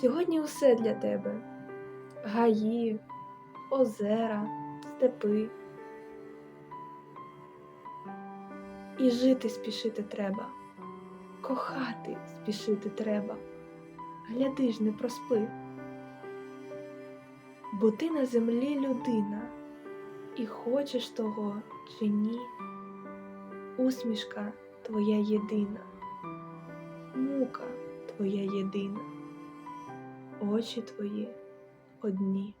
Сьогодні усе для тебе гаї, озера, степи. І жити спішити треба, кохати спішити треба. Гляди ж, не проспи. Бо ти на землі людина, і хочеш того чи ні, усмішка твоя єдина, мука твоя єдина, очі твої одні.